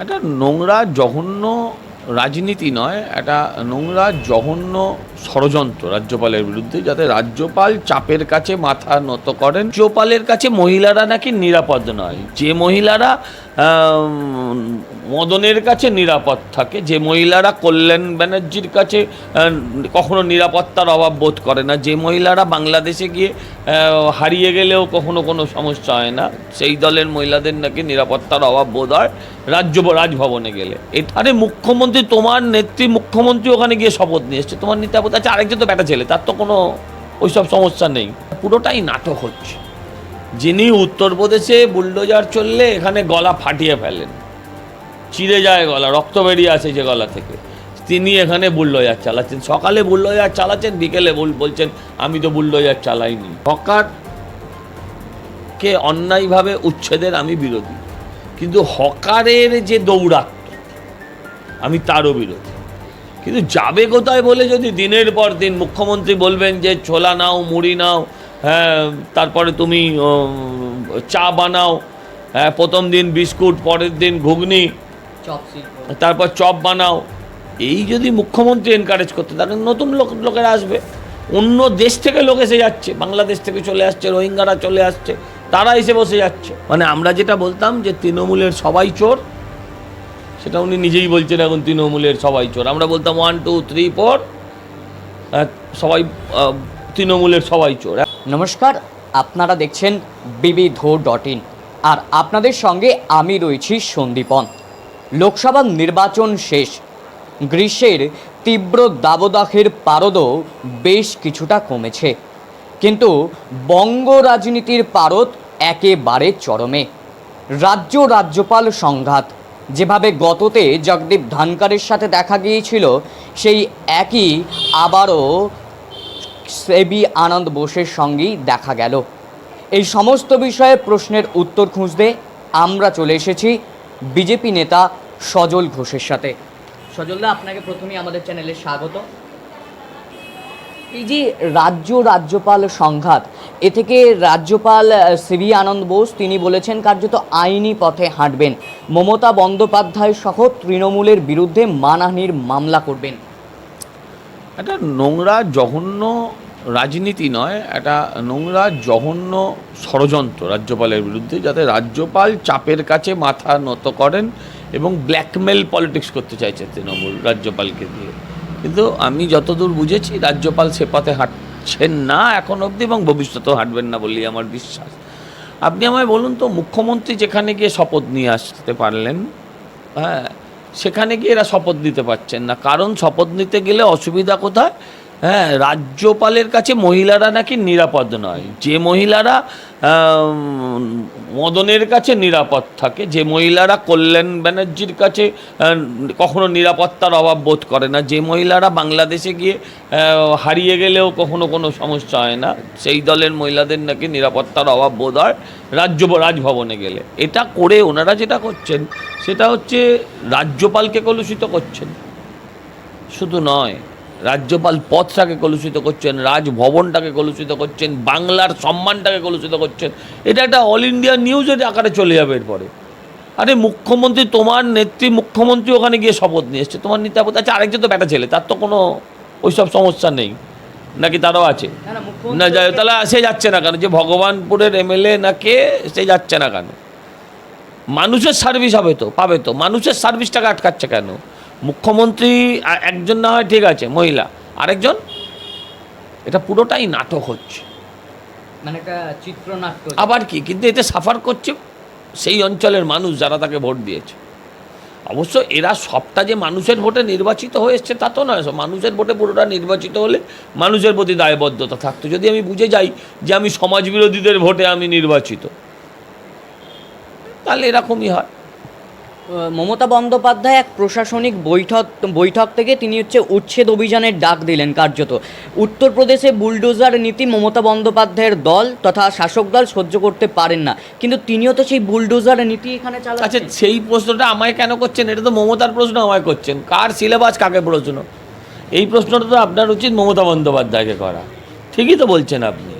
একটা নোংরা, জঘন্য রাজনীতি নয়, একটা নোংরা, জঘন্য ষড়যন্ত্র রাজ্যপালের বিরুদ্ধে যাতে রাজ্যপাল চাপের কাছে মাথা নত করেন। রাজ্যপালের কাছে মহিলারা নাকি নিরাপদ নয়। যে মহিলারা মদনের কাছে নিরাপদ থাকে, যে মহিলারা কল্যাণ ব্যানার্জির কাছে কখনো নিরাপত্তার অভাব বোধ করে না। যে মহিলারা বাংলাদেশে গিয়ে হারিয়ে গেলেও কখনো কোনো সমস্যা হয় না, সেই দলের মহিলাদের নাকি নিরাপত্তার অভাব বোধ হয় রাজ্য, রাজভবনে গেলে। আরে মুখ্যমন্ত্রী, তোমার নেত্রী, মুখ্যমন্ত্রী ওখানে গিয়ে শপথ নিয়ে এসছে। তোমার নিরাপদ আছে আরেকজন তো বেটা ছেলে, তার তো কোনো ওইসব সমস্যা নেই। পুরোটাই নাটক হচ্ছে। যিনি উত্তরপ্রদেশে বুলডোজার চললে এখানে গলা ফাটিয়ে ফেলেন। চিড়ে যায় গলা, রক্ত বেরিয়ে আসে যে গলা থেকে। তিনি এখানে বুলডোজার চালাচ্ছেন। সকালে বুলডোজার চালাচ্ছেন, বিকেলে বল- বলছেন, আমি তো বুলডোজার চালাইনি। হকার কে অন্যায়ভাবে উচ্ছেদের আমি বিরোধী। কিন্তু হকারের যে দৌড়াত্ম আমি তারও বিরোধী। কিন্তু যাবে কোথায় বলে যদি দিনের পর দিন মুখ্যমন্ত্রী বলবেন যে, ছোলা নাও, মুড়ি নাও হ্যাঁ তারপরে তুমি চা বানাও হ্যাঁ প্রথম দিন বিস্কুট পরের দিন ঘুগনি চপ তারপর চপ বানাও। এই যদি মুখ্যমন্ত্রী এনকারেজ করতে তাহলে নতুন লোক লোকেরা আসবে। অন্য দেশ থেকে লোক এসে যাচ্ছে বাংলাদেশ থেকে চলে আসছে রোহিঙ্গারা চলে আসছে তারা এসে বসে যাচ্ছে। মানে আমরা যেটা বলতাম যে তৃণমূলের সবাই চোর সেটা উনি নিজেই বলছেন এখন তৃণমূলের সবাই চোর। আমরা বলতাম ওয়ান টু থ্রি ফোর সবাই তৃণমূলের সবাই চোর। নমস্কার, আপনারা দেখছেন বিবিধ ডট ইন আর আপনাদের সঙ্গে আমি রয়েছি সন্দীপন। লোকসভা নির্বাচন শেষ। গ্রীষ্মের তীব্র দাবদাহের পারদও বেশ কিছুটা কমেছে। কিন্তু বঙ্গ রাজনীতির পারদ একেবারে চরমে। রাজ্য রাজ্যপাল সংঘাত, যেভাবে গততে জগদীপ ধানকারের সাথে দেখা গিয়েছিল, সেই একই আবারও সেবি আনন্দ বোসের সঙ্গেই দেখা গেল। এই সমস্ত বিষয়ে প্রশ্নের উত্তর খুঁজতে আমরা চলে এসেছি বিজেপি নেতা সজল ঘোষের সাথে। সজলদা আপনাকে প্রথমেই আমাদের চ্যানেলে স্বাগত। এই যে রাজ্য রাজ্যপাল সংঘাত, এ থেকে রাজ্যপাল সিবি আনন্দ বোস, তিনি বলেছেন কার্যত আইনি পথে হাঁটবেন। মমতা বন্দ্যোপাধ্যায় সহ তৃণমূলের বিরুদ্ধে মানহানির মামলা করবেন। একটা নোংরা, জঘন্য রাজনীতি নয়, একটা নোংরা, জঘন্য ষড়যন্ত্র রাজ্যপালের বিরুদ্ধে যাতে রাজ্যপাল চাপের কাছে মাথা নত করেন এবং ব্ল্যাকমেল পলিটিক্স করতে চাইছে তৃণমূল রাজ্যপালকে দিয়ে। কিন্তু আমি যতদূর বুঝেছি, রাজ্যপাল সে পথে হাঁটছেন না এখন অবধি এবং ভবিষ্যতেও হাঁটবেন না বলেই আমার বিশ্বাস। আপনি আমায় বলুন তো, মুখ্যমন্ত্রী যেখানে গিয়ে শপথ নিয়ে আসতে পারলেন হ্যাঁ সেখানে গিয়ে এরা শপথ নিতে পারছেন না। কারণ শপথ নিতে গেলে অসুবিধা কোথায়? হ্যাঁ রাজ্যপালের কাছে মহিলারা নাকি নিরাপদ নয়। যে মহিলারা মদনের কাছে নিরাপদ থাকে, যে মহিলারা কল্যাণ ব্যানার্জির কাছে কখনো নিরাপত্তার অভাব বোধ করে না। যে মহিলারা বাংলাদেশে গিয়ে হারিয়ে গেলেও কখনো কোনো সমস্যা হয় না। সেই দলের মহিলাদের নাকি নিরাপত্তার অভাব বোধ হয় রাজ্য, রাজভবনে গেলে। এটা করে ওনারা যেটা করছেন সেটা হচ্ছে রাজ্যপালকে কলুষিত করছেন। শুধু নয় রাজ্যপাল পথটাকে কলুষিত করছেন রাজভবনটাকে কলুষিত করছেন বাংলার সম্মানটাকে কলুষিত করছেন। এটা একটা অল ইন্ডিয়া নিউজের আকারে চলে যাবে এরপরে। আরে মুখ্যমন্ত্রী তোমার নেত্রী মুখ্যমন্ত্রী ওখানে গিয়ে শপথ নিয়ে এসছে। তোমার নিরাপদ আছে আরেকজন তো বেটা ছেলে তার তো কোনো ওইসব সমস্যা নেই। নাকি তারও আছে? না যায় তাহলে সে যাচ্ছে না কেন? যে ভগবানপুরের এমএলএ না কে সে যাচ্ছে না কেন? মানুষের সার্ভিস হবে তো পাবে তো। মানুষের সার্ভিসটাকে আটকাচ্ছে কেন? মুখ্যমন্ত্রী একজন না হয় ঠিক আছে মহিলা। আরেকজন? এটা পুরোটাই নাটক হচ্ছে। মানে একটা চিত্রনাট্য। আবার কি? কিন্তু এতে সাফার করছে সেই অঞ্চলের মানুষ যারা তাকে ভোট দিয়েছে। অবশ্য এরা সবটা যে মানুষের ভোটে নির্বাচিত হয়ে এসছে তা তো নয়। সব মানুষের ভোটে পুরোটা নির্বাচিত হলে মানুষের প্রতি দায়বদ্ধতা থাকতো। যদি আমি বুঝে যাই যে আমি সমাজ বিরোধীদের ভোটে আমি নির্বাচিত তাহলে এরকমই হয়। মমতা বন্দ্যোপাধ্যায় এক প্রশাসনিক বৈঠক বৈঠক থেকে তিনি হচ্ছে উচ্ছেদ অভিযানের ডাক দিলেন কার্যত। উত্তরপ্রদেশে বুলডোজার নীতি মমতা বন্দ্যোপাধ্যায়ের দল তথা শাসক দল সহ্য করতে পারেন না। কিন্তু তিনিও তো সেই বুলডোজার নীতি এখানে আচ্ছা চালাচ্ছেন সেই প্রশ্নটা আমায় কেন করছেন? এটা তো মমতার প্রশ্ন আমায় করছেন। কার সিলেবাস কাকে প্রশ্ন এই প্রশ্নটা তো আপনার উচিত মমতা বন্দ্যোপাধ্যায়কে করা। ঠিকই তো বলছেন আপনি।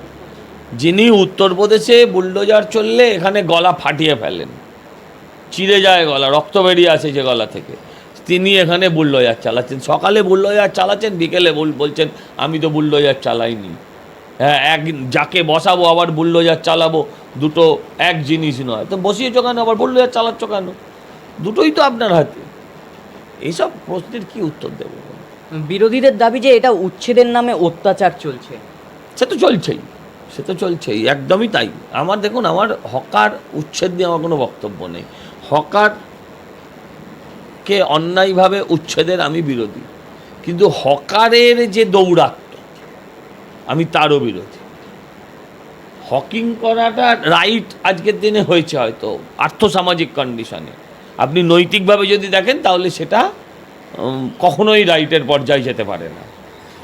যিনি উত্তরপ্রদেশে বুলডোজার চললে এখানে গলা ফাটিয়ে ফেলেন। চিড়ে যায় গলা রক্ত বেরিয়ে আসে যে গলা থেকে। তিনি এখানে বুল্ডোজার চালাচ্ছেন। সকালে বুল্ডোজার চালাচ্ছেন বিকেলে বল- বলছেন আমি তো বুল্ডোজার চালাইনি। হ্যাঁ এক যাকে বসাবো আবার বুল্ডোজার চালাবো দুটো এক জিনিস নয়। তো বসিয়েছো কেন? আবার বুল্ডোজার চালাচ্ছ কেন? দুটোই তো আপনার হাতে। এইসব প্রশ্নের কি উত্তর দেবো? বিরোধীদের দাবি যে এটা উচ্ছেদের নামে অত্যাচার চলছে। সে তো চলছেই। সে তো চলছেই একদমই তাই। আমার দেখুন আমার হকার উচ্ছেদ নিয়ে আমার কোনো বক্তব্য নেই। হকারকে অন্যায়ভাবে উচ্ছেদের আমি বিরোধী। কিন্তু হকারের যে দৌরাত্ম, আমি তারও বিরোধী। হকিং করাটা রাইট আজকের দিনে হয়েছে হয়তো আর্থসামাজিক কন্ডিশনে আপনি নৈতিকভাবে যদি দেখেন, তাহলে সেটা কখনোই রাইটের পর্যায়ে যেতে পারে না।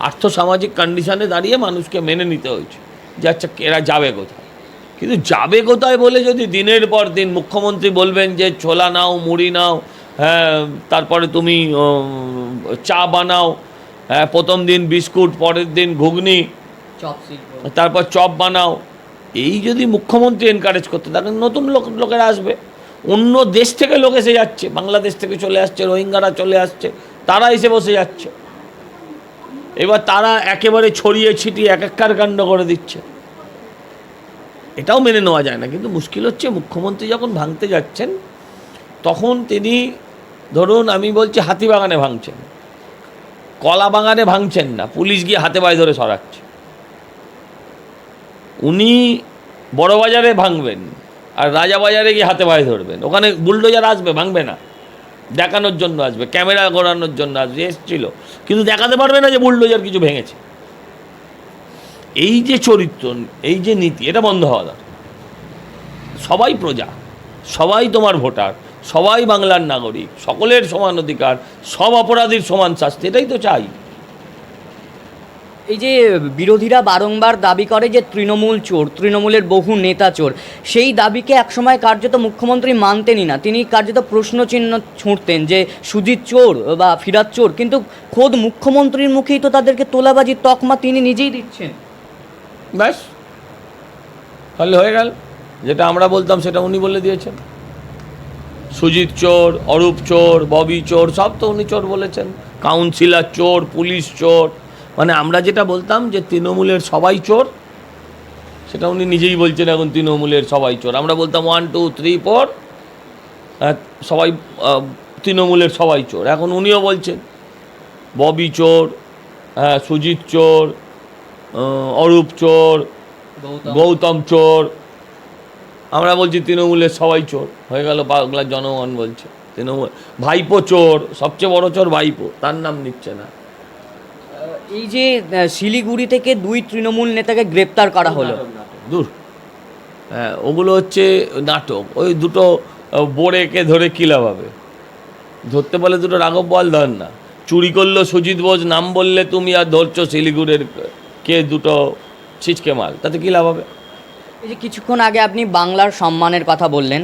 আর্থসামাজিক কন্ডিশনে দাঁড়িয়ে মানুষকে মেনে নিতে হয়েছে যে আচ্ছা এরা যাবে কোথায়? কিন্তু যাবে কোথায় বলে যদি দিনের পর দিন মুখ্যমন্ত্রী বলবেন যে ছোলা নাও মুড়ি নাও হ্যাঁ তারপরে তুমি চা বানাও হ্যাঁ প্রথম দিন বিস্কুট পরের দিন ঘুগনি চপ তারপর চপ বানাও। এই যদি মুখ্যমন্ত্রী এনকারেজ করতে থাকেন নতুন লোক লোকেরা আসবে। অন্য দেশ থেকে লোক এসে যাচ্ছে বাংলাদেশ থেকে চলে আসছে রোহিঙ্গারা চলে আসছে তারা এসে বসে যাচ্ছে। এবার তারা একেবারে ছড়িয়ে ছিটিয়ে এক এককার কাণ্ড করে দিচ্ছে। এটাও মেনে নেওয়া যায় না। কিন্তু মুশকিল হচ্ছে মুখ্যমন্ত্রী যখন ভাঙতে যাচ্ছেন, তখন তিনি ধরুন আমি বলছি হাতিবাগানে ভাঙছেন। কলা বাগানে ভাঙছেন না, পুলিশ গিয়ে হাতে পায়ে ধরে সরাচ্ছে। উনি বড় বাজারে ভাঙবেন আর রাজা বাজারে গিয়ে হাতে পায়ে ধরবেন। ওখানে বুলডোজার আসবে, ভাঙবে না। দেখানোর জন্য আসবে, ক্যামেরা ঘোরানোর জন্য আসবে, এসছিল। কিন্তু দেখাতে পারবে না যে বুলডোজার কিছু ভেঙেছে। এই যে চরিত্র, এই যে নীতি, এটা বন্ধ হওয়া দরকার। সবাই প্রজা, সবাই তোমার ভোটার, সবাই বাংলার নাগরিক, সকলের সমান অধিকার, সব অপরাধীর সমান শাস্তি, এটাই তো চাই। এই যে বিরোধীরা বারংবার দাবি করে যে তৃণমূল চোর, তৃণমূলের বহু নেতা চোর, সেই দাবিকে একসময় কার্যত মুখ্যমন্ত্রী মানতেনই না। তিনি কার্যত প্রশ্নচিহ্ন ছুঁড়তেন যে সুজিত চোর বা ফিরাত চোর, কিন্তু খোদ মুখ্যমন্ত্রীর মুখেই তো তাদেরকে তোলাবাজির তকমা তিনি নিজেই দিচ্ছেন। ব্যাস। তাহলে হয়ে গেল। যেটা আমরা বলতাম, সেটা উনি বলে দিয়েছেন। সুজিত চোর, অরূপ চোর, ববি চোর, সব তো উনি চোর বলেছেন। কাউন্সিলার চোর, পুলিশ চোর। মানে আমরা যেটা বলতাম যে তৃণমূলের সবাই চোর, সেটা উনি নিজেই বলছেন এখন তৃণমূলের সবাই চোর। আমরা বলতাম ওয়ান টু থ্রি ফোর সবাই তৃণমূলের সবাই চোর। এখন উনিও বলছেন, ববি চোর হ্যাঁ সুজিত চোর অরূপ চোর গৌতম। চোর আমরা বলছি তৃণমূলের সবাই চোর। হয়ে গেল বাংলার জনগণ বলছে তৃণমূল। ভাইপো চোর সবচেয়ে বড় চোর ভাইপো তার নাম নিচ্ছে না। এই যে শিলিগুড়ি থেকে দুই তৃণমূল নেতাকে গ্রেপ্তার করা হলো। দূর। হ্যাঁ ওগুলো হচ্ছে নাটক। ওই দুটো বোড়েকে ধরে কী লাভ হবে? ধরতে বলে দুটো রাঘব বল ধর না। চুরি করল সুজিত বোস নাম বললে তুমি আর ধরছো শিলিগুড়ির কে দুটো ছিচকে মাল তাতে কী লাভ হবে? এই যে কিছুক্ষণ আগে আপনি বাংলার সম্মানের কথা বললেন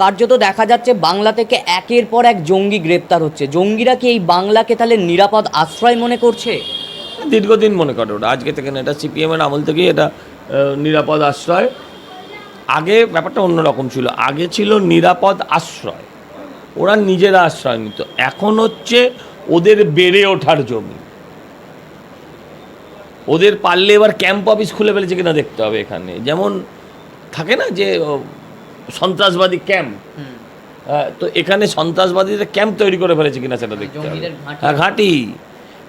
কার্যত দেখা যাচ্ছে বাংলা থেকে একের পর এক জঙ্গি গ্রেপ্তার হচ্ছে। জঙ্গিরা কি এই বাংলাকে তাহলে নিরাপদ আশ্রয় মনে করছে? দীর্ঘদিন মনে করে ওটা। আজকে থেকে না এটা সিপিএমের আমল থেকেই এটা নিরাপদ আশ্রয়। আগে ব্যাপারটা অন্যরকম ছিল। আগে ছিল নিরাপদ আশ্রয়। ওরা নিজেরা আশ্রয় নিত। এখন হচ্ছে ওদের বেড়ে ওঠার জমি। ওদের পারলে এবার ক্যাম্প অফিস খুলে ফেলেছে কিনা দেখতে হবে এখানে। যেমন থাকে না যে সন্ত্রাসবাদী ক্যাম্প তো এখানে সন্ত্রাসবাদীদের ক্যাম্প তৈরি করে ফেলেছে কিনা সেটা দেখতে হবে। হ্যাঁ ঘাঁটি।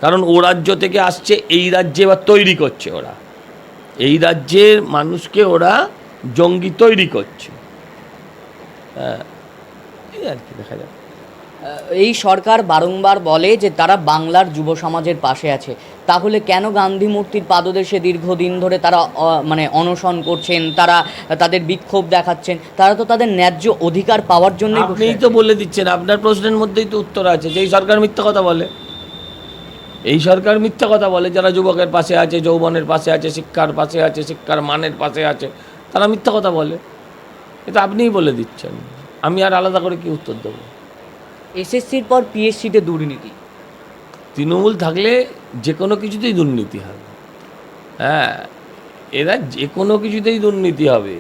কারণ ও রাজ্য থেকে আসছে এই রাজ্যে এবার তৈরি করছে ওরা। এই রাজ্যের মানুষকে ওরা জঙ্গি তৈরি করছে। হ্যাঁ এই আর কি দেখা যাক। এই সরকার বারংবার বলে যে তারা বাংলার যুব সমাজের পাশে আছে। তাহলে কেন গান্ধী মূর্তির পাদদেশে দীর্ঘদিন ধরে তারা মানে অনশন করছেন তারা তাদের বিক্ষোভ দেখাচ্ছেন তারা তো তাদের ন্যায্য অধিকার পাওয়ার জন্যই বসে আপনিই তো বলে দিচ্ছেন আপনার প্রশ্নের মধ্যেই তো উত্তর আছে যে এই সরকার মিথ্যা কথা বলে। এই সরকার মিথ্যা কথা বলে যারা যুবকের পাশে আছে যৌবনের পাশে আছে শিক্ষার পাশে আছে শিক্ষার মানের পাশে আছে তারা মিথ্যা কথা বলে। এটা আপনিই বলে দিচ্ছেন। আমি আর আলাদা করে কি উত্তর দেবো? এসএসসির পর পিএসসিতে দুর্নীতি। তৃণমূল থাকলে যে কোনো কিছুতেই দুর্নীতি হবে। হ্যাঁ এরা যে কোনো কিছুতেই দুর্নীতি হবে।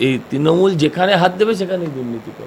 এই তৃণমূল যেখানে হাত দেবে সেখানেই দুর্নীতি করে